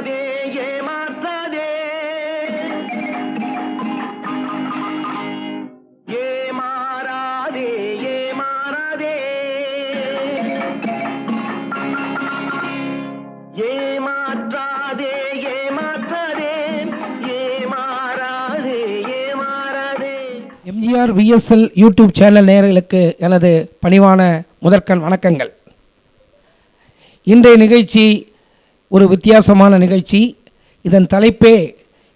ஏமாற்றாதே ஏமாற்றாதே. ஏமாறாதே ஏமாறாதே. ஏமாற்றாதே ஏமாற்றாதே. ஏமாறாதே ஏமாறாதே. எம்ஜிஆர் விஎஸ்எல் யூடியூப் சேனல் நேர்களுக்கு எனது பணிவான முதற்கண் வணக்கங்கள். இன்றைய நிகழ்ச்சி ஒரு வித்தியாசமான நிகழ்ச்சி. இதன் தலைப்பே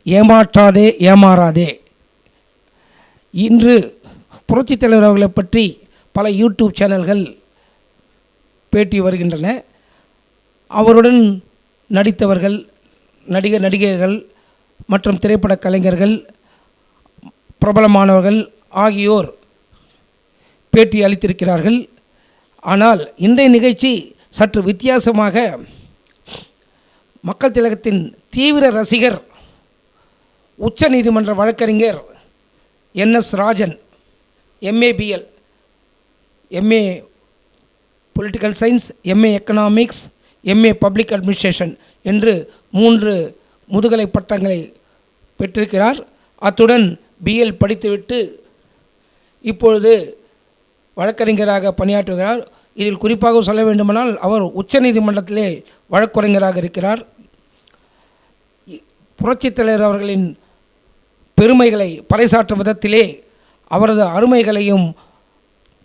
ஏமாற்றாதே ஏமாறாதே. இன்று புரட்சித் தலைவர் அவர்களை பற்றி பல யூடியூப் சேனல்கள் பேட்டி வருகின்றன. அவருடன் நடித்தவர்கள் நடிகர் நடிகைகள் மற்றும் திரைப்பட கலைஞர்கள் பிரபலமானவர்கள் ஆகியோர் பேட்டி அளித்திருக்கிறார்கள். ஆனால் இன்றைய நிகழ்ச்சி சற்று வித்தியாசமாக மக்கள் திலகத்தின் தீவிர ரசிகர் உச்ச நீதிமன்ற வழக்கறிஞர் N S Rajan M A B L M A political science M A economics M A public administration என்று மூன்று முதுகலை பட்டங்களை பெற்றிருக்கிறார். அத்துடன் பிஎல் படித்துவிட்டு இப்பொழுது வழக்கறிஞராக பணியாற்றுகிறார். இதில் குறிப்பாக சொல்ல வேண்டுமானால் அவர் உச்சநீதிமன்றத்திலே வழக்கறிஞராக இருக்கிறார். புரட்சித் தலைவர் அவர்களின் பெருமைகளை பறைசாற்றும் விதத்திலே அவரது அருமைகளையும்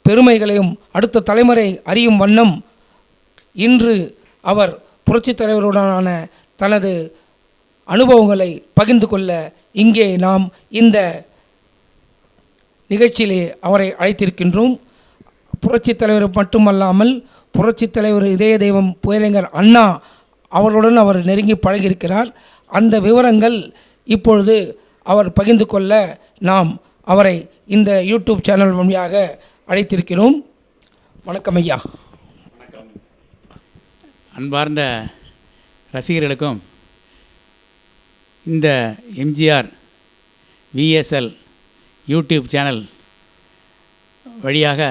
பெருமைகளையும் அடுத்த தலைமுறை அறியும் வண்ணம் இன்று அவர் புரட்சித் தலைவருடனான தனது அனுபவங்களை பகிர்ந்து கொள்ள இங்கே நாம் இந்த நிகழ்ச்சியிலே அவரை அழைத்திருக்கின்றோம். புரட்சித் தலைவர் மட்டுமல்லாமல் புரட்சித் தலைவர் இதய தெய்வம் புயலைஞர் அண்ணா அவர்களுடன் அவர் நெருங்கி பழகியிருக்கிறார். அந்த விவரங்கள் இப்பொழுது அவர் பகிர்ந்து கொள்ள நாம் அவரை இந்த யூடியூப் சேனல் வழியாக அழைத்திருக்கிறோம். வணக்கம் ஐயா. அன்பார்ந்த ரசிகர்களுக்கும் இந்த எம்ஜிஆர் விஎஸ்எல் யூடியூப் சேனல் வழியாக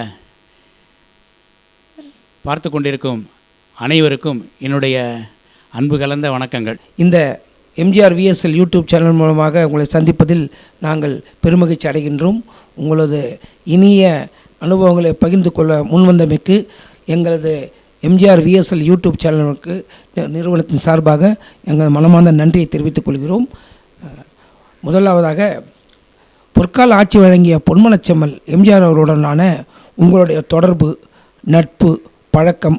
பார்த்து கொண்டிருக்கும் அனைவருக்கும் என்னுடைய அன்பு கலந்த வணக்கங்கள். இந்த எம்ஜிஆர் விஎஸ்எல் யூடியூப் சேனல் மூலமாக உங்களை சந்திப்பதில் நாங்கள் பெருமகிழ்ச்சி அடைகின்றோம். உங்களது இனிய அனுபவங்களை பகிர்ந்து கொள்ள முன்வந்தமைக்கு எங்களது எம்ஜிஆர் விஎஸ்எல் யூடியூப் சேனலுக்கு நிறுவனத்தின் சார்பாக எங்கள் மனமார்ந்த நன்றியை தெரிவித்துக் கொள்கிறோம். முதலாவதாக பொற்கால ஆட்சி வழங்கிய பொன்மனச்செம்மல் எம்ஜிஆர் அவர்களுடனான உங்களுடைய தொடர்பு நட்பு பழக்கம்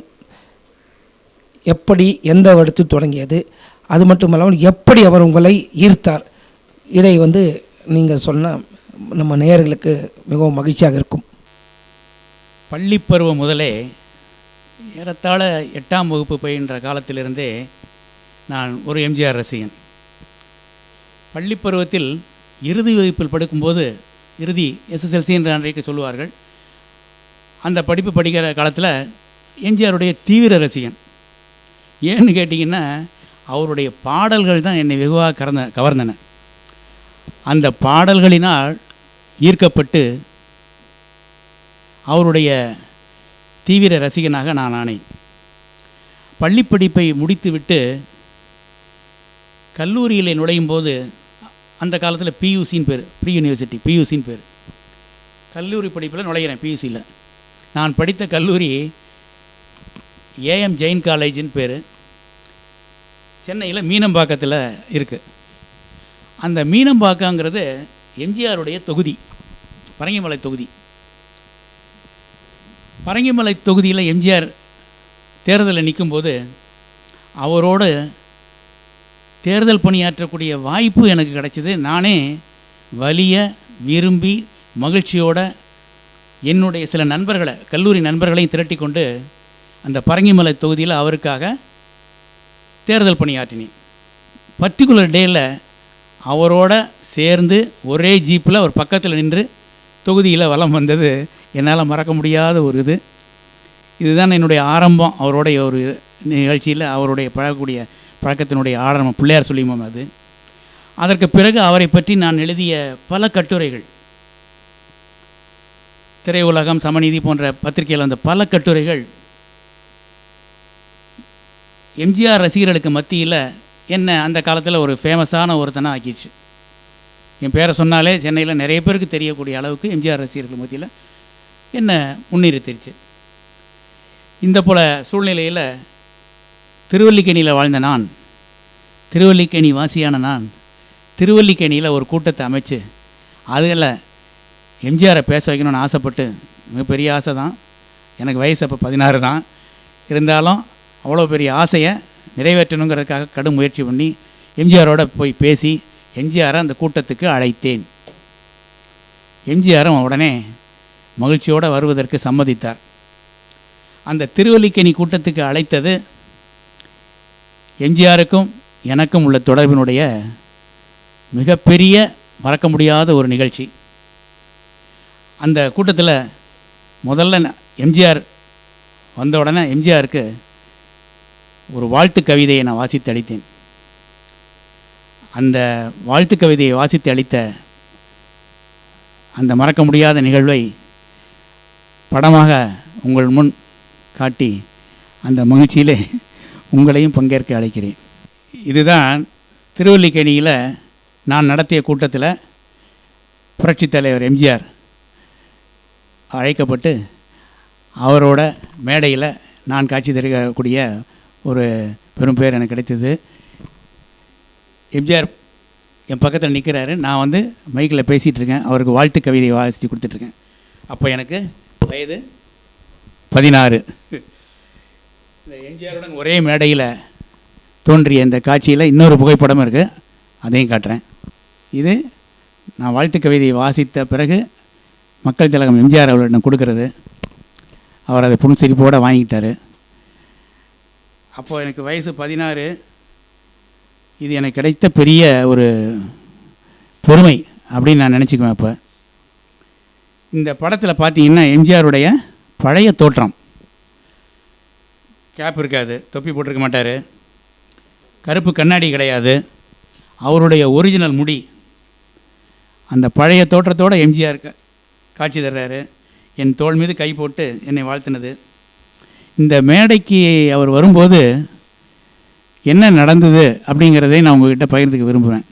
எப்படி எந்த வருடத்து தொடங்கியது அது மட்டும் இல்லாமல் எப்படி அவர் உங்களை ஈர்த்தார் இதை வந்து நீங்கள் சொன்ன நம்ம நேயர்களுக்கு மிகவும் மகிழ்ச்சியாக இருக்கும். பள்ளிப்பருவம் முதலே ஏறத்தாழ எட்டாம் வகுப்பு பயின்ற காலத்திலிருந்தே நான் ஒரு எம்ஜிஆர் ரசிகன். பள்ளிப்பருவத்தில் இறுதி வகுப்பில் படிக்கும்போது இறுதி எஸ்எஸ்எல்சி என்று அன்றைக்கு சொல்லுவார்கள். அந்த படிப்பு படிக்கிற காலத்தில் எம்ஜிஆருடைய தீவிர ரசிகன். ஏன்னு கேட்டிங்கன்னா அவருடைய பாடல்கள் தான் என்னை வெகுவாக கறந்த கவர்ந்தன. அந்த பாடல்களினால் ஈர்க்கப்பட்டு அவருடைய தீவிர ரசிகனாக நான் ஆனேன். பள்ளிப்படிப்பை முடித்துவிட்டு கல்லூரியில் நுழையும் போது அந்த காலத்தில் பியூசின்னு பேர் ப்ரீ யூனிவர்சிட்டி பியூசின்னு பேர். கல்லூரி படிப்பில் நுழைகிறேன் பியூசியில் நான் படித்த கல்லூரி ஏஎம் ஜெயின் காலேஜின்னு பேர். சென்னையில் மீனம்பாக்கத்தில் இருக்குது அந்த மீனம்பாக்கங்கிறது எம்ஜிஆருடைய தொகுதி பரங்கிமலை தொகுதி. பரங்கிமலை தொகுதியில் எம்ஜிஆர் தேர்தலில் நிற்கும்போது அவரோடு தேர்தல் பணியாற்றக்கூடிய வாய்ப்பு எனக்கு கிடைச்சிது. நானே வலிய விரும்பி மகிழ்ச்சியோட என்னுடைய சில நண்பர்களை கல்லூரி நண்பர்களையும் திரட்டி கொண்டு அந்த பரங்கிமலை தொகுதியில் அவருக்காக தேர்தல் பணியாற்றினேன். பர்டிகுலர் டேயில் அவரோட சேர்ந்து ஒரே ஜீப்பில் அவர் பக்கத்தில் நின்று தொகுதியில் வலம் வந்தது. என்னால் மறக்க முடியாத ஒரு இது. இதுதான் என்னுடைய ஆரம்பம். அவருடைய ஒரு நிகழ்ச்சியில் அவருடைய பழகக்கூடிய பழக்கத்தினுடைய ஆரம்பம். பிள்ளையார் சொல்லிமம் அது. அதற்கு பிறகு அவரை பற்றி நான் எழுதிய பல கட்டுரைகள். திரையுலகம் சமநீதி போன்ற பத்திரிகையில் வந்த பல கட்டுரைகள் எம்ஜிஆர் ரசிகர்களுக்கு மத்தியில் என்ன அந்த காலத்தில் ஒரு ஃபேமஸான ஒருத்தனாக ஆக்கிடுச்சு. என் பேரை சொன்னாலே சென்னையில் நிறைய பேருக்கு தெரியக்கூடிய அளவுக்கு எம்ஜிஆர் ரசிகர்கள் மத்தியில் என்ன முன்னிறுத்திருச்சு இந்த போல சூழ்நிலையில் திருவல்லிக்கேணியில் வாழ்ந்த நான் திருவல்லிக்கேணி வாசியான நான் திருவல்லிக்கேணியில் ஒரு கூட்டத்தை அமைச்சு அதில் எம்ஜிஆரை பேச வைக்கணும்னு ஆசைப்பட்டு மிகப்பெரிய ஆசை தான் எனக்கு வயசு அப்போ பதினாறு தான். இருந்தாலும் அவ்வளோ பெரிய ஆசையை நிறைவேற்றணுங்கிறதுக்காக கடும் முயற்சி பண்ணி எம்ஜிஆரோட போய் பேசி எம்ஜிஆரை அந்த கூட்டத்துக்கு அழைத்தேன். எம்ஜிஆரும் உடனே மகிழ்ச்சியோடு வருவதற்கு சம்மதித்தார். அந்த திருவல்லிக்கணி கூட்டத்துக்கு அழைத்தது எம்ஜிஆருக்கும் எனக்கும் உள்ள தொடர்பினுடைய மிகப்பெரிய மறக்க முடியாத ஒரு நிகழ்ச்சி. அந்த கூட்டத்தில் முதல்ல எம்ஜிஆர் வந்த உடனே எம்ஜிஆருக்கு ஒரு வாழ்த்து கவிதையை நான் வாசித்து அளித்தேன். அந்த வாழ்த்து கவிதையை வாசித்து அளித்த அந்த மறக்க முடியாத நிகழ்வை படமாக உங்கள் முன் காட்டி அந்த மகிழ்ச்சியிலே உங்களையும் பங்கேற்க அழைக்கிறேன். இதுதான் திருவல்லிக்கேணியில் நான் நடத்திய கூட்டத்தில் புரட்சித் தலைவர் எம்ஜிஆர் அழைக்கப்பட்டு அவரோட மேடையில் நான் காட்சி தருகக்கூடிய ஒரு பெரும் பேர் எனக்கு கிடைத்தது. எம்ஜிஆர் என் பக்கத்தில் நிற்கிறாரு நான் வந்து மைக்கில் பேசிகிட்டு இருக்கேன். அவருக்கு வாழ்த்து கவிதையை வாசித்து கொடுத்துட்ருக்கேன் அப்போ எனக்கு வயது பதினாறு. இந்த எம்ஜிஆருடன் ஒரே மேடையில் தோன்றிய இந்த காட்சியில் இன்னொரு புகைப்படம் இருக்குது அதையும் காட்டுறேன். இது நான் வாழ்த்து கவிதையை வாசித்த பிறகு மக்கள் திலகம் எம்ஜிஆர் அவர்களிடம் கொடுக்கறது. அவர் அதை புன்சிரிப்போடு வாங்கிட்டார் அப்போது எனக்கு வயசு பதினாறு. இது எனக்கு கிடைத்த பெரிய ஒரு பெருமை அப்படின்னு நான் நினச்சிக்குவேன் அப்போ. இந்த படத்தில் பார்த்தீங்கன்னா எம்ஜிஆருடைய பழைய தோற்றம். கேப் இருக்காது தொப்பி போட்டிருக்க மாட்டார். கருப்பு கண்ணாடி கிடையாது. அவருடைய ஒரிஜினல் முடி. அந்த பழைய தோற்றத்தோட எம்ஜிஆர் காட்சி தர்றாரு. என் தோள் மீது கை போட்டு என்னை வாழ்த்தினது. இந்த மேடைக்கு அவர் வரும்போது என்ன நடந்தது அப்படிங்கிறதை நான் உங்ககிட்ட பகிர்ந்துக்க விரும்புகிறேன்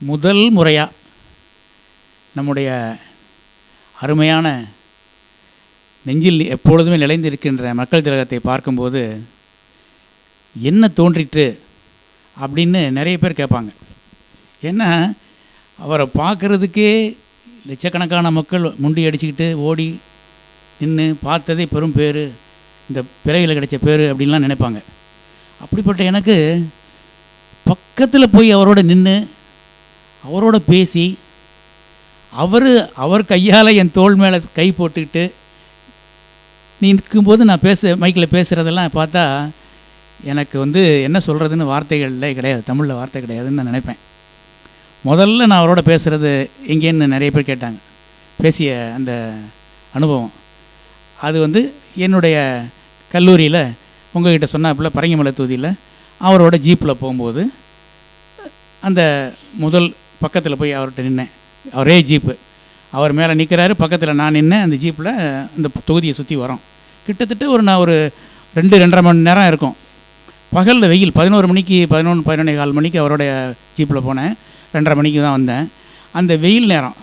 முதல் முறையாக நம்முடைய அருமையான நெஞ்சில் எப்பொழுதுமே நிலைந்திருக்கின்ற மக்கள் திலகத்தை பார்க்கும்போது என்ன தோன்றிட்டு அப்படின்னு நிறைய பேர் கேட்பாங்க. ஏன்னா அவரை பார்க்குறதுக்கே லட்சக்கணக்கான மக்கள் முண்டி அடிச்சுக்கிட்டு ஓடி நின்று பார்த்ததே பெரும் பேர். இந்த பிறவியில் கிடைச்ச பேர் அப்படின்லாம் நினைப்பாங்க. அப்படிப்பட்ட எனக்கு பக்கத்தில் போய் அவரோட நின்று அவரோட பேசி அவர் அவர் கையால் என் தோள் மேலே கை போட்டுக்கிட்டு நிற்கும்போது நான் பேச மைக்கில் பேசுகிறதெல்லாம் பார்த்தா எனக்கு வந்து என்ன சொல்கிறதுன்னு வார்த்தைகளில் கிடையாது. தமிழில் வார்த்தை கிடையாதுன்னு நான் நினைப்பேன். முதல்ல நான் அவரோட பேசுகிறது எங்கேன்னு நிறைய பேர் கேட்டாங்க. பேசிய அந்த அனுபவம். அது வந்து என்னுடைய கல்லூரியில் உங்கள்கிட்ட சொன்னாப்புல பரங்கிமலை தொகுதியில் அவரோட ஜீப்பில் போகும்போது அந்த முதல் பக்கத்தில் போய் அவர்கிட்ட நின்னேன். அவரே ஜீப்பு. அவர் மேலே நிற்கிறாரு பக்கத்தில் நான் நின்னேன் அந்த ஜீப்பில் அந்த தொகுதியை சுற்றி வரோம். கிட்டத்தட்ட ஒரு நான் ஒரு ரெண்டு ரெண்டரை மணி நேரம் இருக்கும். பகலில் வெயில் பதினோரு மணிக்கு பதினொன்று பதினொன்றே கால் மணிக்கு அவருடைய ஜீப்பில் போனேன். ரெண்டரை மணிக்கு தான் வந்தேன். அந்த வெயில் நேரம்.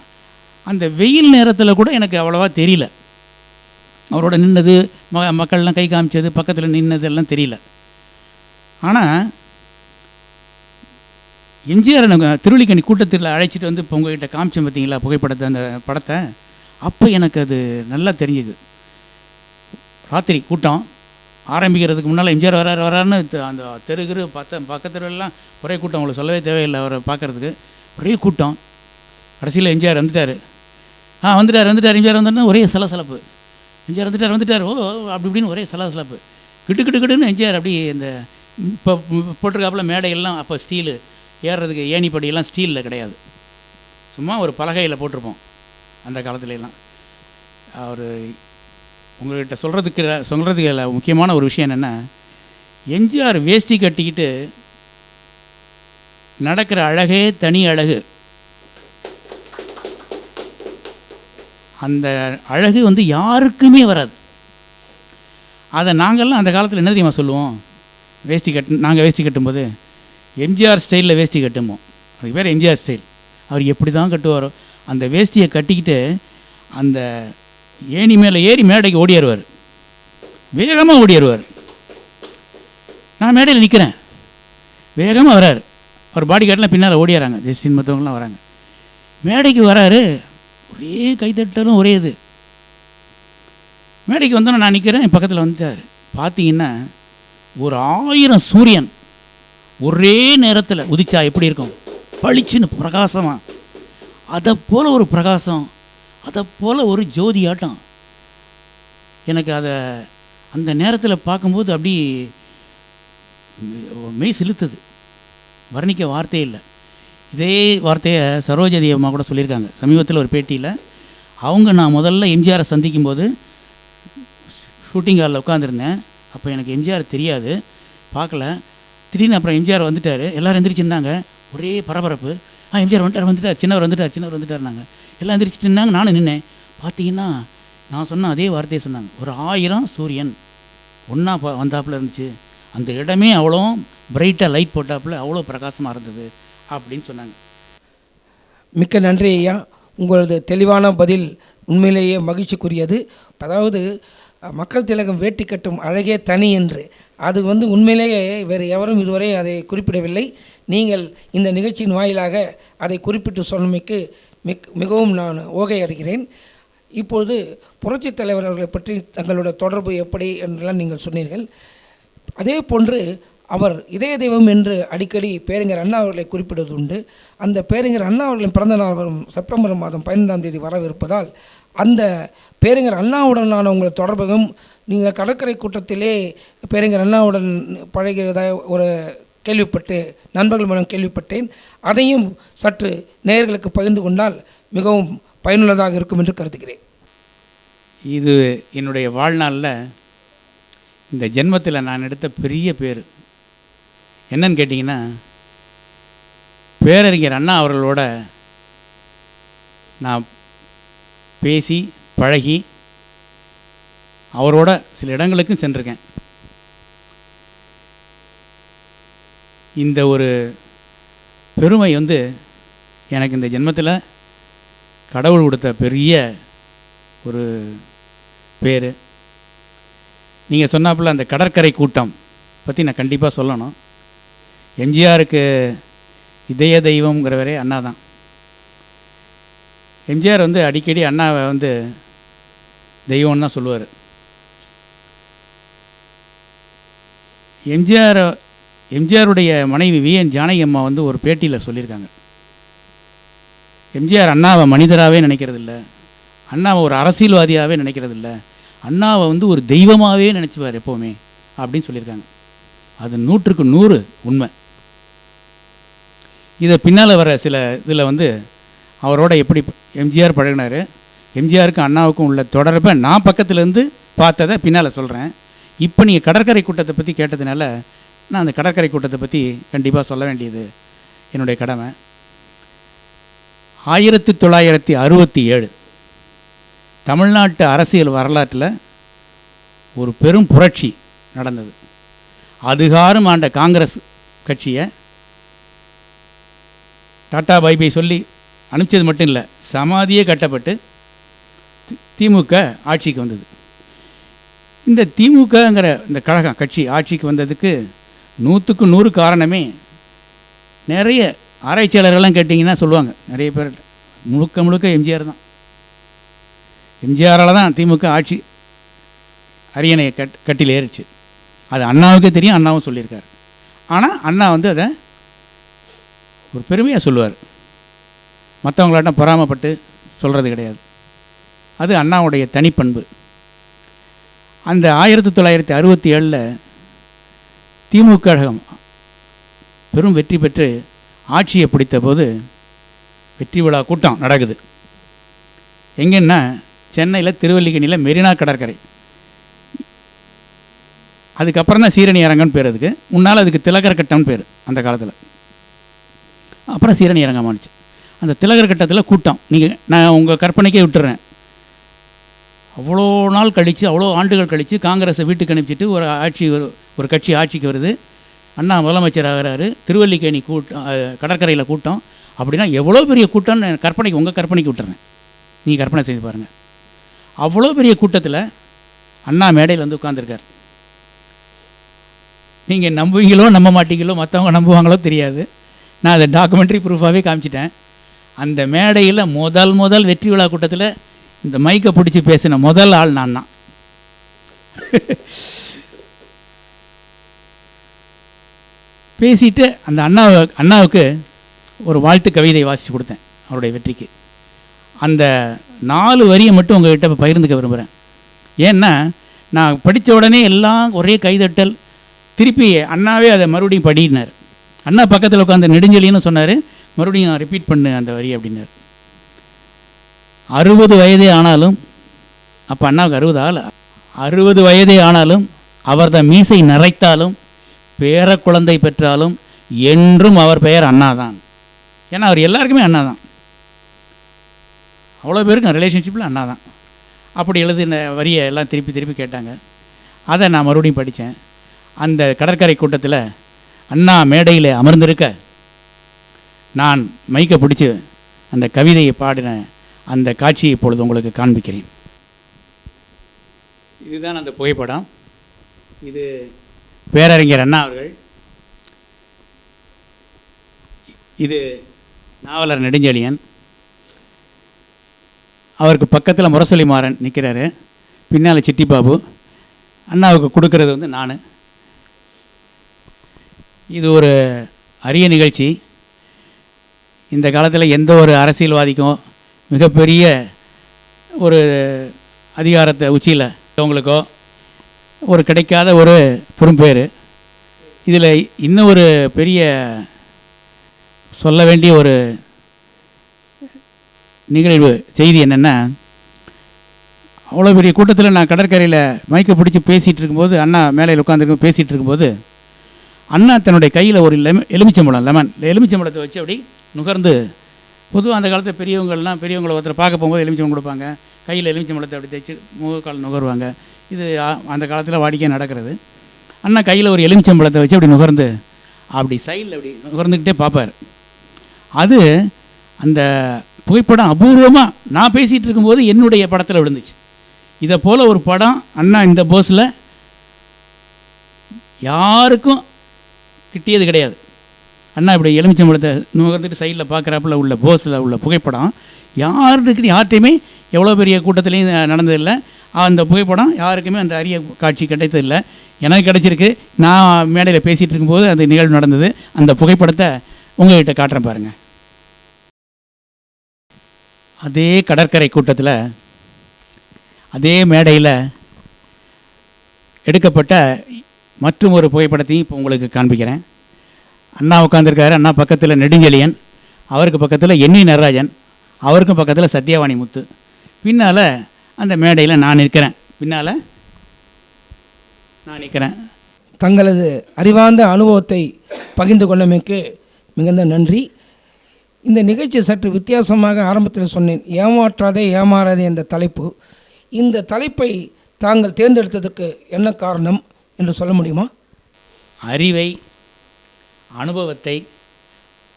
அந்த வெயில் நேரத்தில் கூட எனக்கு அவ்வளோவா தெரியல. அவரோட நின்னது ம மக்கள்லாம் கை காமிச்சது பக்கத்தில் நின்னது எல்லாம் தெரியல. ஆனால் எம்ஜிஆர் எனக்கு திருவள்ளிக்கணி கூட்டத்தில் அழைச்சிட்டு வந்து இப்போ உங்ககிட்ட காமிச்சேன் பார்த்தீங்களா புகைப்படத்தை அந்த படத்தை? அப்போ எனக்கு அது நல்லா தெரிஞ்சுது. ராத்திரி கூட்டம். ஆரம்பிக்கிறதுக்கு முன்னால் எம்ஜிஆர் வராரு வராருன்னு அந்த தெருகிரு பத்த பக்கத்துல ஒரே கூட்டம் அவங்களை சொல்லவே தேவையில்லை அவரை பார்க்கறதுக்கு ஒரே கூட்டம். கடைசியில் எம்ஜிஆர் வந்துட்டார். ஆ வந்துட்டார் வந்துட்டார் எம்ஜிஆர் வந்தோடனே ஒரே சலசலப்பு. எம்ஜிஆர் வந்துட்டார் வந்துட்டார். ஓ அப்படி இப்படின்னு ஒரே சலசலப்பு கிட்டு கிட்டு கிட்டுன்னு எம்ஜிஆர் அப்படி இந்த இப்போ போட்டிருக்காப்புல மேடையெல்லாம் அப்போ ஸ்டீலு. ஏறுறதுக்கு ஏணிப்படியெல்லாம் ஸ்டீலில் கிடையாது. சும்மா ஒரு பலகையில் போட்டிருப்போம் அந்த காலத்துலலாம் அவர் உங்கள்கிட்ட சொல்கிறதுக்கு சொல்கிறதுக்கு முக்கியமான ஒரு விஷயம் என்னென்னா எம்ஜிஆர் வேஷ்டி கட்டிக்கிட்டு நடக்கிற அழகே தனி அழகு. அந்த அழகு வந்து யாருக்குமே வராது. அதை நாங்கள்லாம் அந்த காலத்தில் என்ன தெரியுமா சொல்லுவோம்? வேஷ்டி கட்டு நாங்கள் வேஷ்டி கட்டும்போது எம்ஜிஆர் ஸ்டைலில் வேஷ்டி கட்டுமோ அதுக்கு பேர் எம்ஜிஆர் ஸ்டைல் அவர் எப்படி தான் கட்டுவாரோ அந்த வேஷ்டியை கட்டிக்கிட்டு அந்த ஏணி மேலே ஏறி மேடைக்கு ஓடிடுவார் வேகமாக ஓடிடுவார் நான் மேடையில் நிற்கிறேன் வேகமாக வராரு. அவர் பாடி கார்டெலாம் பின்னால் ஓடிடுறாங்க ஜெஸ்டின் மற்றவங்களாம் வராங்க. மேடைக்கு வராரு. ஒரே கைத்தட்டலும் ஒரே இது. மேடைக்கு வந்தோன்னே நான் நிற்கிறேன் என் பக்கத்தில் வந்துட்டார். பார்த்தீங்கன்னா ஒரு ஆயிரம் சூரியன் ஒரே நேரத்தில் உதிச்சா எப்படி இருக்கும்? பளிச்சுன்னு பிரகாசமாக அதை போல் ஒரு பிரகாசம் அதை போல் ஒரு ஜோதி ஆட்டம். எனக்கு அதை அந்த நேரத்தில் பார்க்கும்போது அப்படி மெய் செலுத்துது. வர்ணிக்க வார்த்தையே இல்லை. இதே வார்த்தையை சரோஜதி அம்மா கூட சொல்லியிருக்காங்க. சமீபத்தில் ஒரு பேட்டியில் அவங்க நான் முதல்ல எம்ஜிஆரை சந்திக்கும்போது ஷூட்டிங் ஹாலில் உட்காந்துருந்தேன் அப்போ எனக்கு எம்ஜிஆர் தெரியாது. பார்க்கல. திடீர்னு அப்புறம் எம்ஜிஆர் வந்துட்டார். எல்லோரும் எந்திரிச்சிருந்தாங்க. ஒரே பரபரப்பு. ஆ எம்ஜிஆர் வந்துட்டார் வந்துட்டார். சின்னவர் வந்துட்டார் சின்னவர் வந்துட்டார்னாங்க எல்லாம் எந்திரிச்சிட்டு இருந்தாங்க நானும் நின்னேன். பார்த்தீங்கன்னா நான் சொன்ன அதே வார்த்தையை சொன்னாங்க. ஒரு ஆயிரம் சூரியன் ஒன்றா வந்தாப்புல இருந்துச்சு. அந்த இடமே அவ்வளோ பிரைட்டாக லைட் போட்டாப்புல அவ்வளோ பிரகாசமாக இருந்தது. அப்படின்னு சொன்னாங்க. மிக்க நன்றி ஐயா. உங்களது தெளிவான பதில் உண்மையிலேயே மகிழ்ச்சிக்குரியது. அதாவது மக்கள் திலகம் வேட்டி கட்டும் அழகே தனி என்று. அது வந்து உண்மையிலேயே வேறு எவரும் இதுவரை அதை குறிப்பிடவில்லை. நீங்கள் இந்த நிகழ்ச்சியின் வாயிலாக அதை குறிப்பிட்டு சொன்னமைக்கு மிக் மிகவும் நான் ஓகை அடைகிறேன். இப்பொழுது புரட்சித் தலைவர் அவர்களை பற்றி தங்களோட தொடர்பு எப்படி என்றெல்லாம் நீங்கள் சொன்னீர்கள். அதே போன்று அவர் இதய தெய்வம் என்று அடிக்கடி பேரறிஞர் அண்ணா அவர்களை குறிப்பிடுவது உண்டு அந்த பேரறிஞர் அண்ணா அவர்களின் பிறந்த நாள் வரும் செப்டம்பர் மாதம் பதினைந்தாம் தேதி வரவிருப்பதால் அந்த பேரறிஞர் அண்ணாவுடனான உங்கள் தொடர்பையும் நீங்கள் கடற்கரை கூட்டத்திலே பேரறிஞர் அண்ணாவுடன் பழகிறதாக ஒரு கேள்விப்பட்டு நண்பர்கள் மூலம் கேள்விப்பட்டேன். அதையும் சற்று நேயர்களுக்கு பகிர்ந்து கொண்டால் மிகவும் பயனுள்ளதாக இருக்கும் என்று கருதுகிறேன். இது என்னுடைய வாழ்நாளில் இந்த ஜென்மத்தில் நான் எடுத்த பெரிய பேர். என்னன்னு கேட்டிங்கன்னா பேரறிஞர் அண்ணா அவர்களோட நான் பேசி பழகி அவரோட சில இடங்களுக்கும் சென்றிருக்கேன். இந்த ஒரு பெருமை வந்து எனக்கு இந்த ஜென்மத்தில் கடவுள் கொடுத்த பெரிய ஒரு பேர். நீங்கள் சொன்னாப்புல அந்த கடற்கரை கூட்டம் பற்றி நான் கண்டிப்பாக சொல்லணும். எம்ஜிஆருக்கு இதய தெய்வம்ங்கிறவரே அண்ணா தான். எம்ஜிஆர் வந்து அடிக்கடி அண்ணாவை வந்து தெய்வம்னு தான் சொல்லுவார். எம்ஜிஆர் எம்ஜிஆருடைய மனைவி வி என் ஜானகி அம்மா வந்து ஒரு பேட்டியில் சொல்லியிருக்காங்க. எம்ஜிஆர் அண்ணாவை மனிதராகவே நினைக்கிறதில்ல. அண்ணாவை ஒரு அரசியல்வாதியாகவே நினைக்கிறதில்ல. அண்ணாவை வந்து ஒரு தெய்வமாகவே நினச்சிப்பார் எப்போவுமே அப்படின்னு சொல்லியிருக்காங்க. அது நூற்றுக்கு நூறு உண்மை. இதை பின்னால் வர சில இதில் வந்து அவரோட எப்படி எம்ஜிஆர் பழகினார். எம்ஜிஆருக்கும் அண்ணாவுக்கும் உள்ள தொடர்பை நான் பக்கத்துலேருந்து பார்த்ததை பின்னால் சொல்கிறேன் இப்போ நீங்கள் கடற்கரை கூட்டத்தை பற்றி கேட்டதுனால நான் அந்த கடற்கரை கூட்டத்தை பற்றி கண்டிப்பாக சொல்ல வேண்டியது என்னுடைய கடமை. ஆயிரத்தி தொள்ளாயிரத்தி அறுபத்தி ஏழு தமிழ்நாட்டு அரசியல் வரலாற்றில் ஒரு பெரும் புரட்சி நடந்தது. அதுகாரும் ஆண்ட காங்கிரஸ் கட்சியை டாட்டா பைபை சொல்லி அனுப்பிச்சது மட்டும் இல்லை சமாதியே கட்டப்பட்டு தி- திமுக ஆட்சிக்கு வந்தது. இந்த திமுகங்கிற இந்த கழகம் கட்சி ஆட்சிக்கு வந்ததுக்கு நூற்றுக்கு நூறு காரணமே நிறைய ஆராய்ச்சியாளர்கள்லாம் கேட்டிங்கன்னா சொல்லுவாங்க நிறைய பேர் முழுக்க முழுக்க எம்ஜிஆர் தான். எம்ஜிஆரால் தான் திமுக ஆட்சி அரியணையை கட் கட்டில் ஏறிச்சு. அது அண்ணாவுக்கே தெரியும் அண்ணாவும் சொல்லியிருக்காரு. ஆனால் அண்ணா வந்து அதை ஒரு பெருமையாக சொல்லுவார். மற்றவங்களாட்டம் பொறாமப்பட்டு சொல்கிறது கிடையாது. அது அண்ணாவுடைய தனிப்பண்பு. அந்த ஆயிரத்தி தொள்ளாயிரத்தி அறுபத்தி ஏழில் திமுக கழகம் பெரும் வெற்றி பெற்று ஆட்சியை பிடித்த போது வெற்றி விழா கூட்டம் நடக்குது. எங்கன்னா சென்னையில் திருவல்லிக்கணியில் மெரினா கடற்கரை. அதுக்கப்புறம் தான் சீரணி அரங்கன்னு பேர் அதுக்கு. முன்னால் அதுக்கு திலகர் கட்டம்னு பேர் அந்த காலத்தில். அப்புறம் சீரணி அரங்கமானுச்சு அந்த திலகர் கட்டத்தில் கூட்டம். நீங்கள் நான் உங்கள் கற்பனைக்கே விட்டுறேன். அவ்வளோ நாள் கழித்து அவ்வளோ ஆண்டுகள் கழித்து காங்கிரஸை வீட்டுக்கு அனுப்பிச்சிட்டு ஒரு ஆட்சி ஒரு ஒரு கட்சி ஆட்சிக்கு வருது. அண்ணா முதலமைச்சர் ஆகிறாரு. திருவல்லிக்கேணி கூட்டம் கடற்கரையில் கூட்டம். அப்படின்னா எவ்வளோ பெரிய கூட்டம்னு கற்பனைக்கு உங்கள் கற்பனைக்கு விட்டுறேன். நீங்கள் கற்பனை செய்து பாருங்கள் அவ்வளோ பெரிய கூட்டத்தில் அண்ணா மேடையில் வந்து உட்காந்துருக்கார் நீங்கள் நம்புவீங்களோ நம்ப மாட்டீங்களோ மற்றவங்க நம்புவாங்களோ தெரியாது. நான் அதை டாக்குமெண்ட்ரி ப்ரூஃபாகவே காமிச்சிட்டேன். அந்த மேடையில் முதல் முதல் வெற்றி விழா கூட்டத்தில் இந்த மைக்கை பிடிச்சி பேசின முதல் ஆள் நான் தான் பேசிட்டு அந்த அண்ணாவை அண்ணாவுக்கு ஒரு வாழ்த்து கவிதை வாசித்து கொடுத்தேன் அவருடைய வெற்றிக்கு. அந்த நாலு வரியை மட்டும் உங்ககிட்ட இப்போ பகிர்ந்துக்க விரும்புகிறேன் ஏன்னா நான் படித்த உடனே எல்லாம் ஒரே கைதட்டல் திருப்பி அண்ணாவே அதை மறுபடியும் படினார். அண்ணா பக்கத்தில் உட்காந்து நெடுஞ்செழின்னு சொன்னார். மறுபடியும் ரிப்பீட் பண்ணு அந்த வரி அப்படின்னார். அறுபது வயதே ஆனாலும் அப்போ அண்ணாவுக்கு அறுபது ஆள் அறுபது வயதே ஆனாலும் அவர்தான் மீசை நிறைத்தாலும் பேர குழந்தை பெற்றாலும் என்றும் அவர் பெயர் அண்ணா தான் ஏன்னா அவர் எல்லாருக்குமே அண்ணா தான் அவ்வளோ பேருக்கும் ரிலேஷன்ஷிப்பில் அண்ணா தான் அப்படி எழுதின வரியை எல்லாம் திருப்பி திருப்பி கேட்டாங்க. அதை நான் மறுபடியும் படித்தேன். அந்த கடற்கரை கூட்டத்தில் அண்ணா மேடையில் அமர்ந்திருக்க நான் மைக்கை பிடிச்சி அந்த கவிதையை பாடின அந்த காட்சியை இப்பொழுது உங்களுக்கு காண்பிக்கிறேன். இதுதான் அந்த புகைப்படம். இது பேரறிஞர் அண்ணா அவர்கள். இது நாவலர் நெடுஞ்செழியன். அவருக்கு பக்கத்தில் முரசொலி மாறன் நிற்கிறாரு பின்னால் சிட்டிபாபு. அண்ணாவுக்கு கொடுக்கறது வந்து நான். இது ஒரு அரிய நிகழ்ச்சி. இந்த காலத்தில் எந்த ஒரு அரசியல்வாதிக்கும் மிகப்பெரிய ஒரு அதிகாரத்தை உச்சியில் அவங்களுக்கோ ஒரு கிடைக்காத ஒரு பெரும்பேர் இதில் இன்னும் ஒரு பெரிய சொல்ல வேண்டிய ஒரு நிகழ்வு செய்தி என்னென்னா அவ்வளோ பெரிய கூட்டத்தில் நான் கடற்கரையில் மைக்கை பிடிச்சி பேசிகிட்டு இருக்கும்போது அண்ணா மேலே உட்காந்துருக்கும் பேசிகிட்டு இருக்கும்போது அண்ணா தன்னுடைய கையில் ஒரு லெம எலுமிச்சம்பழம் லெமன். எலுமிச்சம்பழத்தை வச்சு அப்படி நுகர்ந்து பொதுவாக அந்த காலத்தில் பெரியவங்கள்லாம் பெரியவங்களை ஒருத்தர் பார்க்க போகும்போது எலுமிச்சம்பழம் கொடுப்பாங்க. கையில் எலுமிச்சம்பழத்தை அப்படி தைச்சு முகக்கால் நுகருவாங்க. இது அந்த காலத்தில் வாடிக்கை நடக்கிறது. அண்ணா கையில் ஒரு எலுமிச்சம்பழத்தை வச்சு அப்படி நுகர்ந்து அப்படி சைடில் அப்படி நுகர்ந்துக்கிட்டே பார்ப்பார். அது அந்த புகைப்படம் அபூர்வமாக நான் பேசிகிட்டு இருக்கும்போது என்னுடைய படத்தில் விழுந்துச்சு. இதை போல் ஒரு படம் அண்ணா இந்த போஸில் யாருக்கும் கிட்டியது கிடையாது. அண்ணா இப்படி எலுமிச்சம்பழத்தை நுகர்ந்துட்டு சைடில் பார்க்குறாப்புல உள்ள போஸில் உள்ள புகைப்படம் யாருக்குன்னு யார்ட்டையுமே எவ்வளோ பெரிய கூட்டத்துலேயும் நடந்ததில்லை. அந்த புகைப்படம் யாருக்குமே அந்த அரிய காட்சி கிடைத்ததில்லை. எனக்கு கிடச்சிருக்கு. நான் மேடையில் பேசிகிட்டு இருக்கும்போது அந்த நிகழ்வு நடந்தது. அந்த புகைப்படத்தை உங்கள்கிட்ட காட்டுறேன் பாருங்கள் அதே கடற்கரை கூட்டத்தில் அதே மேடையில் எடுக்கப்பட்ட மற்றும் ஒரு புகைப்படத்தையும் இப்போ உங்களுக்கு காண்பிக்கிறேன். அண்ணா உட்காந்துருக்காரு அண்ணா பக்கத்தில் நெடுஞ்செழியன் அவருக்கு பக்கத்தில் எண்ணி நடராஜன் அவருக்கும் பக்கத்தில் சத்யவாணி முத்து. பின்னால் அந்த மேடையில் நான் நிற்கிறேன். பின்னால் நான் நிற்கிறேன். தங்களது அறிவார்ந்த அனுபவத்தை பகிர்ந்து கொள்ளமைக்கு மிகுந்த நன்றி. இந்த நிகழ்ச்சி சற்று வித்தியாசமாக ஆரம்பத்தில் சொன்னேன். ஏமாற்றாதே ஏமாறாதே என்ற தலைப்பு. இந்த தலைப்பை தாங்கள் தேர்ந்தெடுத்ததற்கு என்ன காரணம்? என்று சொல்ல முடியுமா? அறிவை அனுபவத்தை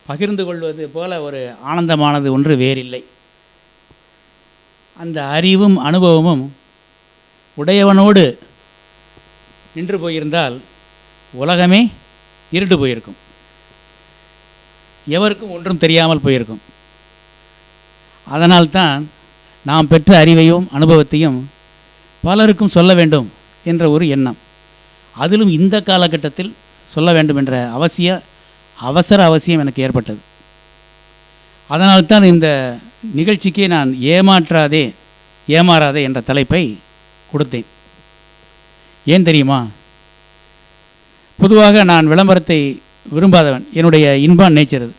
பகிர்ந்து கொள்வது போல ஒரு ஆனந்தமானது ஒன்று வேறில்லை. அந்த அறிவும் அனுபவமும் உடையவனோடு நின்று போயிருந்தால் உலகமே இருட்டு போயிருக்கும். எவருக்கும் ஒன்றும் தெரியாமல் போயிருக்கும். அதனால்தான் நாம் பெற்ற அறிவையும் அனுபவத்தையும் பலருக்கும் சொல்ல வேண்டும் என்ற ஒரு எண்ணம். அதிலும் இந்த காலகட்டத்தில் சொல்ல வேண்டும் என்ற அவசிய அவசர அவசியம் எனக்கு ஏற்பட்டது. அதனால்தான் இந்த நிகழ்ச்சிக்கு நான் ஏமாற்றாதே ஏமாறாதே என்ற தலைப்பை கொடுத்தேன். ஏன் தெரியுமா? பொதுவாக நான் விளம்பரத்தை விரும்பாதவன். என்னுடைய இன்பான் நேச்சர் அது.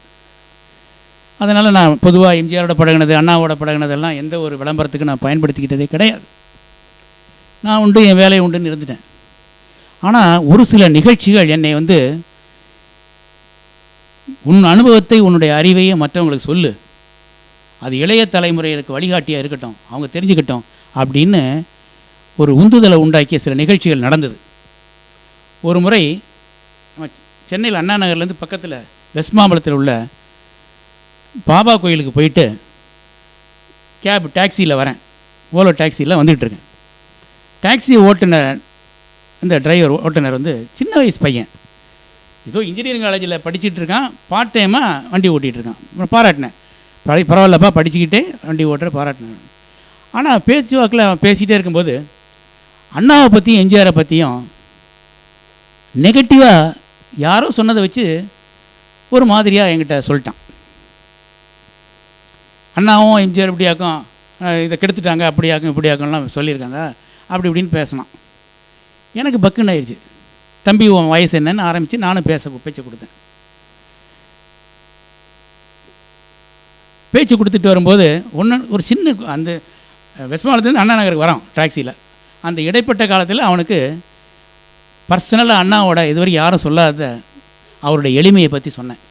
அதனால் நான் பொதுவாக எம்ஜிஆரோட பழகினது அண்ணாவோட பழகினதெல்லாம் எந்த ஒரு விளம்பரத்துக்கு நான் பயன்படுத்திக்கிட்டதே கிடையாது. நான் உண்டு என் வேலையை உண்டுன்னு இருந்துட்டேன். ஆனால் ஒரு சில நிகழ்ச்சிகள் என்னை வந்து உன் அனுபவத்தை உன்னுடைய அறிவையே மற்றவங்களுக்கு சொல்லு. அது இளைய தலைமுறையினருக்கு வழிகாட்டியாக இருக்கட்டும் அவங்க தெரிஞ்சுக்கட்டும் அப்படின்னு ஒரு உந்துதலை உண்டாக்கிய சில நிகழ்ச்சிகள் நடந்தது. ஒரு முறை நம்ம சென்னையில் அண்ணா நகர்லேருந்து பக்கத்தில் வெஸ்ட் மாம்பலத்தில் உள்ள பாபா கோயிலுக்கு போயிட்டு கேப் டாக்ஸியில் வரேன். ஓலோ டாக்ஸியில் வந்துகிட்ருக்கேன் டாக்ஸி ஓட்டுனர் இந்த டிரைவர் ஓட்டுநர் வந்து சின்ன வயசு பையன். ஏதோ இன்ஜினியரிங் காலேஜில் படிச்சுட்டு இருக்கான். பார்ட் டைமாக வண்டி ஓட்டிகிட்டு இருக்கான். அப்புறம் பாராட்டினேன். பரவாயில்லப்பா படிச்சுக்கிட்டே வண்டி ஓட்டுற பாராட்டினேன். ஆனால் பேச்சு வாக்கில் அவன் பேசிகிட்டே இருக்கும்போது அண்ணாவை பற்றியும் எம்ஜிஆரை பற்றியும் நெகட்டிவாக யாரோ சொன்னதை வச்சு ஒரு மாதிரியாக என்கிட்ட சொல்லிட்டான். அண்ணாவும் எம்ஜிஆர் இப்படியாக்கும் இதை கெடுத்துட்டாங்க அப்படியாக்கும் இப்படியாக்கும்லாம் சொல்லியிருக்காங்க. அப்படி இப்படின்னு பேசினான். எனக்கு பக்குன்னு ஆயிடுச்சு. தம்பி உன் வயசு என்னன்னு ஆரம்பித்து நானும் பேச பேச்சு கொடுத்தேன். பேச்சு கொடுத்துட்டு வரும்போது ஒன்று ஒரு சின்ன அந்த வெஸ்ட்மாலத்துலேருந்து அண்ணா நகருக்கு வரோம் டாக்ஸியில் அந்த இடைப்பட்ட காலத்தில் அவனுக்கு பர்சனலாக அண்ணாவோட இதுவரை யாரும் சொல்லாத அவருடைய எளிமையை பற்றி சொன்னேன்.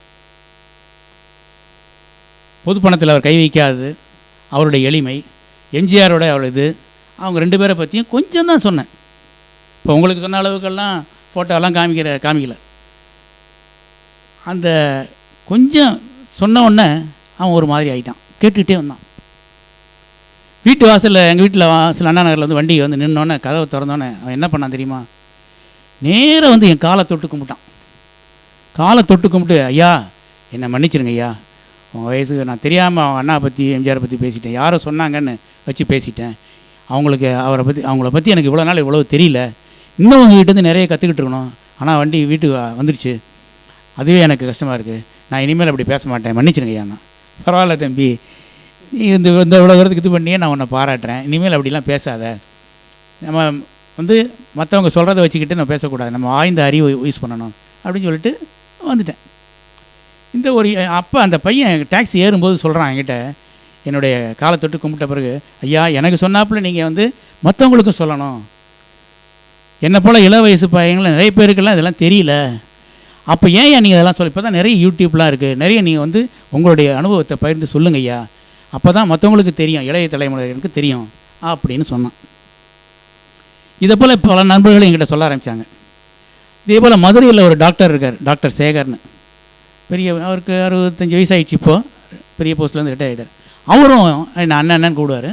பொது பணத்தில் அவர் கை வைக்காதது அவருடைய எளிமை. எம்ஜிஆரோட அவள் இது. அவங்க ரெண்டு பேரை பற்றியும் கொஞ்சம் தான் சொன்னேன். இப்போ உங்களுக்கு சொன்ன அளவுக்கெல்லாம் ஃபோட்டோலாம் காமிக்கிற காமிக்கல. அந்த கொஞ்சம் சொன்ன உடனே அவன் ஒரு மாதிரி ஆகிட்டான் கேட்டுக்கிட்டே வந்தான். வீட்டு வாசலில் எங்கள் வீட்டில் வாசல் அண்ணா நகரில் வந்து வண்டி வந்து நின்னோடனே கதவை திறந்தோடனே அவன் என்ன பண்ணான் தெரியுமா? நேராக வந்து என் காலை தொட்டு கும்பிட்டான். காலை தொட்டு கும்பிட்டு ஐயா என்னை மன்னிச்சிருங்க ஐயா. உங்கள் வயசுக்கு நான் தெரியாமல் அவங்க அண்ணா பற்றி எம்ஜிஆரை பற்றி பேசிட்டேன். யாரோ சொன்னாங்கன்னு வச்சு பேசிட்டேன். அவங்களுக்கு அவரை பற்றி அவங்கள பற்றி எனக்கு இவ்வளோ நாள் இவ்வளோ தெரியல. இன்னும் உங்ககிட்டேருந்து நிறைய கற்றுக்கிட்டு இருக்கணும். ஆனால் வண்டி வீட்டுக்கு வந்துடுச்சு வந்துருச்சு. அதுவே எனக்கு கஷ்டமாக இருக்குது நான் இனிமேல் அப்படி பேச மாட்டேன். மன்னிச்சிருங்க ஐயா நான் பரவாயில்ல தம்பி. நீ இந்த இந்த இவ்வளோ தூரத்துக்கு இது பண்ணியே நான் உன்னை பாராட்டுறேன். இனிமேல் அப்படிலாம் பேசாத. நம்ம வந்து மற்றவங்க சொல்கிறத வச்சுக்கிட்டு நம்ம பேசக்கூடாது. நம்ம ஆய்ந்த அறிவை யூஸ் பண்ணணும். அப்படின்னு சொல்லிட்டு வந்துட்டேன். இந்த ஒரு அப்போ அந்த பையன் டாக்ஸி ஏறும்போது சொல்கிறான் என்கிட்ட. என்னுடைய காலத்தொட்டு கும்பிட்ட பிறகு ஐயா எனக்கு சொன்னாப்புல நீங்கள் வந்து மற்றவங்களுக்கும் சொல்லணும். என்னை போல் இள வயசு பையங்களை நிறைய பேருக்கெல்லாம் இதெல்லாம் தெரியல. அப்போ ஏன் நீங்கள் இதெல்லாம் சொல்ல இப்போ தான் நிறைய யூடியூப்லாம் இருக்குது நிறைய நீங்கள் வந்து உங்களுடைய அனுபவத்தை பகிர்ந்து சொல்லுங்க ஐயா. அப்போ தான் மற்றவங்களுக்கு தெரியும். இளைய தலைமுறைகளுக்கு தெரியும் அப்படின்னு சொன்னான். இதை போல் பல நண்பர்களும் என்கிட்ட சொல்ல ஆரம்பித்தாங்க இதே போல் மதுரையில் ஒரு டாக்டர் இருக்கார் டாக்டர் சேகர்னு. பெரிய அவருக்கு அறுபத்தஞ்சு வயசாகிடுச்சு இப்போது பெரிய போஸ்ட்லேருந்து ரிட்டையர் ஆகிட்டார் அவரும் என்ன அண்ணன் அண்ணன் கூடுவார்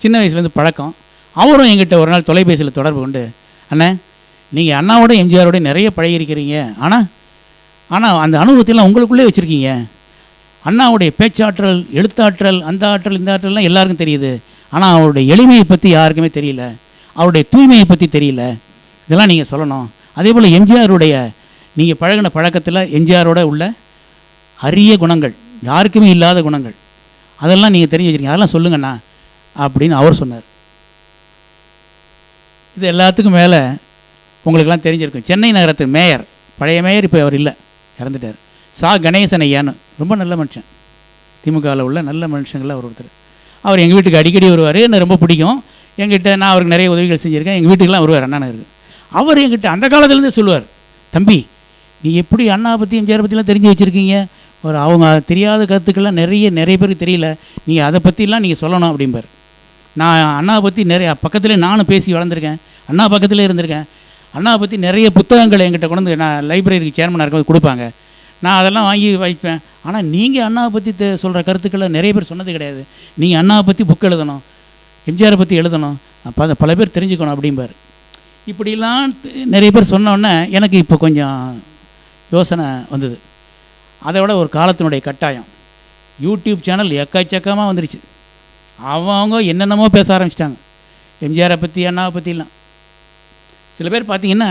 சின்ன வயசுலேருந்து பழக்கம். அவரும் எங்கிட்ட ஒரு நாள் தொலைபேசியில் தொடர்பு கொண்டு அண்ணே நீங்கள் அண்ணாவோட எம்ஜிஆரோட நிறைய பழகிருக்கிறீங்க ஆனால் ஆனால் அந்த அனுபவத்தையெல்லாம் உங்களுக்குள்ளே வச்சுருக்கீங்க. அண்ணாவுடைய பேச்சாற்றல் எழுத்தாற்றல் அந்த ஆற்றல் இந்த ஆற்றல்லாம் எல்லாருக்கும் தெரியுது. ஆனால் அவருடைய எளிமையை பற்றி யாருக்குமே தெரியல. அவருடைய தூய்மையை பற்றி தெரியல. இதெல்லாம் நீங்கள் சொல்லணும். அதே போல் எம்ஜிஆருடைய நீங்கள் பழகின பழக்கத்தில் எம்ஜிஆரோட உள்ள அரிய குணங்கள் யாருக்குமே இல்லாத குணங்கள் அதெல்லாம் நீங்கள் தெரிஞ்சு வச்சிருக்கீங்க. அதெல்லாம் சொல்லுங்கண்ணா அப்படின்னு அவர் சொன்னார். இது எல்லாத்துக்கும் மேலே உங்களுக்கெல்லாம் தெரிஞ்சிருக்கும். சென்னை நகரத்து மேயர் பழைய மேயர் இப்போ அவர் இல்லை இறந்துட்டார். சா. கணேசன் ஐயான்னு ரொம்ப நல்ல மனுஷன். திமுகவில் உள்ள நல்ல மனுஷங்களில் அவர் ஒருத்தர். அவர் எங்கள் வீட்டுக்கு அடிக்கடி வருவார் என்ன ரொம்ப பிடிக்கும். எங்கிட்ட நான் அவருக்கு நிறைய உதவிகள் செஞ்சுருக்கேன் எங்கள் வீட்டுக்கெல்லாம் வருவார் அண்ணா நகருக்கு அவர் எங்கிட்ட அந்த காலத்துலேருந்தே சொல்லுவார் தம்பி நீ எப்படி அண்ணா பற்றி எம்ஜிஆர் பற்றிலாம் தெரிஞ்சு வச்சுருக்கீங்க? ஒரு அவங்க தெரியாத கருத்துக்கள்லாம் நிறைய நிறைய பேருக்கு தெரியல. நீங்கள் அதை பற்றிலாம் நீங்கள் சொல்லணும் அப்படிம்பார். நான் அண்ணாவை பற்றி நிறைய பக்கத்தில் நானும் பேசி வளர்ந்துருக்கேன். அண்ணா பக்கத்துலேயே இருந்திருக்கேன். அண்ணாவை பற்றி நிறைய புத்தகங்கள் என்கிட்ட கொண்டு நான் லைப்ரரிக்கு சேர்மனாக இருக்க கொடுப்பாங்க. நான் அதெல்லாம் வாங்கி வைப்பேன். ஆனால் நீங்கள் அண்ணாவை பற்றி சொல்கிற கருத்துக்களை நிறைய பேர் சொன்னது கிடையாது. நீங்கள் அண்ணாவை பற்றி புக் எழுதணும். எம்ஜிஆரை பற்றி எழுதணும். அப்போ அதை பல பேர் தெரிஞ்சுக்கணும் அப்படிம்பார். இப்படிலாம் நிறைய பேர் சொன்னோன்னே எனக்கு இப்போ கொஞ்சம் யோசனை வந்தது. அதை விட ஒரு காலத்தினுடைய கட்டாயம். யூடியூப் சேனல் எக்கச்சக்கமாக வந்துருச்சு. அவங்க என்னென்னமோ பேச ஆரம்பிச்சிட்டாங்க. எம்ஜிஆரை பற்றி அண்ணாவை பற்றிலாம் சில பேர் பார்த்தீங்கன்னா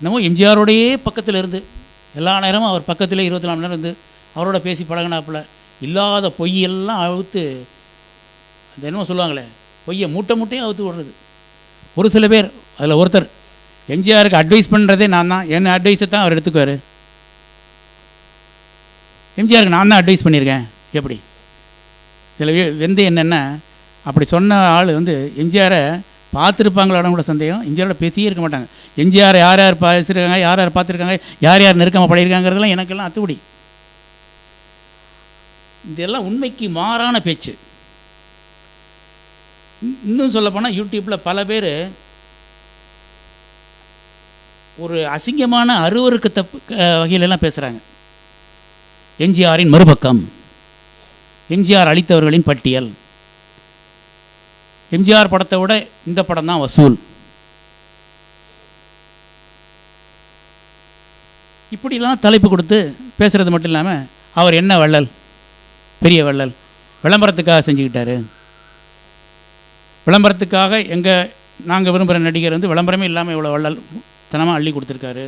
என்னமோ எம்ஜிஆரோடையே பக்கத்தில் இருந்து எல்லா நேரமும் அவர் பக்கத்தில் இருபத்தி நாலு நேரம் இருந்து அவரோட பேசி பழகினாப்புல இல்லாத பொய்யெல்லாம் அவுத்து அந்த என்னமோ சொல்லுவாங்களே பொய்யை மூட்டை மூட்டையும் அவுத்து விடுறது. ஒரு சில பேர் அதில் ஒருத்தர் எம்ஜிஆருக்கு அட்வைஸ் பண்ணுறதே நான் தான் என்ன அட்வைஸை தான் அவர் எடுத்துக்குவார். எம்ஜிஆருக்கு நான் தான் அட்வைஸ் பண்ணியிருக்கேன் எப்படி? இதில் வெந்து என்னென்னா அப்படி சொன்ன ஆள் வந்து எம்ஜிஆரை பார்த்துருப்பாங்களோட கூட சந்தேகம். எம்ஜிஆரோட பேசியே இருக்க மாட்டாங்க. எம்ஜிஆர் யார் யார் பேசியிருக்காங்க யார் யார் பார்த்துருக்காங்க யார் யார் நெருக்கமாக படையிருக்காங்கிறதுலாம் எனக்கெல்லாம் அத்துப்படி. இதெல்லாம் உண்மைக்கு மாறான பேச்சு. இன்- இன்னும் சொல்லப்போனால் யூடியூப்பில் பல பேர் ஒரு அசிங்கமான அருவருக்கத்தப்பு வகையிலெல்லாம் பேசுகிறாங்க எம்ஜிஆரின் மறுபக்கம். எம்ஜிஆர் அளித்தவர்களின் பட்டியல். எம்ஜிஆர் படத்தை விட இந்த படம் தான் வசூல். இப்படிலாம் தலைப்பு கொடுத்து பேசுகிறது மட்டும் இல்லாமல் அவர் என்ன வள்ளல்? பெரிய வள்ளல். விளம்பரத்துக்காக செஞ்சுக்கிட்டாரு. விளம்பரத்துக்காக எங்கள் நாங்கள் விரும்புகிற நடிகர் வந்து விளம்பரமே இல்லாமல் இவ்வளோ வள்ளல் தனமாக அள்ளி கொடுத்துருக்காரு.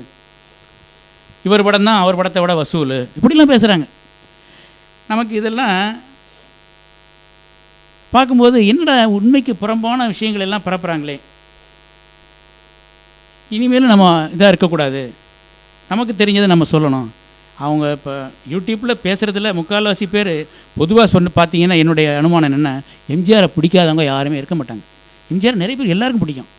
இவர் படம் தான் அவர் படத்தை விட வசூல். இப்படிலாம் பேசுகிறாங்க நமக்கு இதெல்லாம் பார்க்கும்போது என்னடா உண்மைக்கு புறம்பான விஷயங்கள் எல்லாம் பரப்புகிறாங்களே இனிமேலும் நம்ம இதாக இருக்கக்கூடாது. நமக்கு தெரிஞ்சதை நம்ம சொல்லணும். அவங்க இப்போ யூடியூப்பில் பேசுகிறதுல முக்கால்வாசி பேர் பொதுவாக சொன்ன பார்த்தீங்கன்னா என்னுடைய அனுமானம் என்னென்ன எம்ஜிஆரை பிடிக்காதவங்க யாருமே இருக்க மாட்டாங்க. எம்ஜிஆர் நிறைய பேர் எல்லாருக்கும் பிடிக்கும்.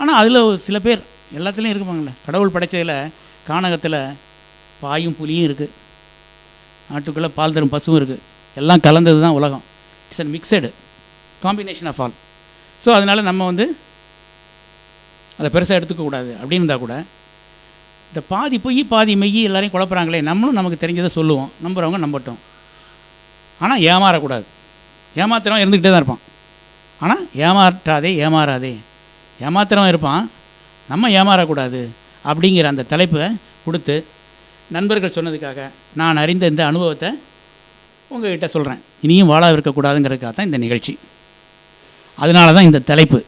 ஆனால் அதில் சில பேர் எல்லாத்துலேயும் இருப்பாங்களே கடவுள் படைச்சதில் கானகத்தில் பாயும் புலியும் இருக்குது நாட்டுக்குள்ளே பால் தரும் பசுவும் இருக்குது எல்லாம் கலந்தது தான் உலகம். It's and mixed combination of all so அதனால் நம்ம வந்து அதை பெருசாக எடுத்துக்கக்கூடாது. அப்படின்னு இருந்தால் கூட இந்த பாதி பொய் பாதி மெய் எல்லாரையும் குழப்புறாங்களே நம்மளும் நமக்கு தெரிஞ்சதை சொல்லுவோம். நம்புகிறவங்க நம்பட்டும். ஆனால் ஏமாறக்கூடாது. ஏமாத்துறவன் இருந்துக்கிட்டே தான் இருப்பான். ஆனால் ஏமாற்றாதே ஏமாறாதே. ஏமாத்துறவன் இருப்பான். நம்ம ஏமாறக்கூடாது அப்படிங்கிற அந்த தலைப்பை கொடுத்து நண்பர்கள் சொன்னதுக்காக நான் அறிந்த இந்த அனுபவத்தை உங்ககிட்ட சொல்கிறேன் இனியும் வாழ இருக்கக்கூடாதுங்கிறதுக்காக தான் இந்த நிகழ்ச்சி. அதனால தான் இந்த தலைப்பு.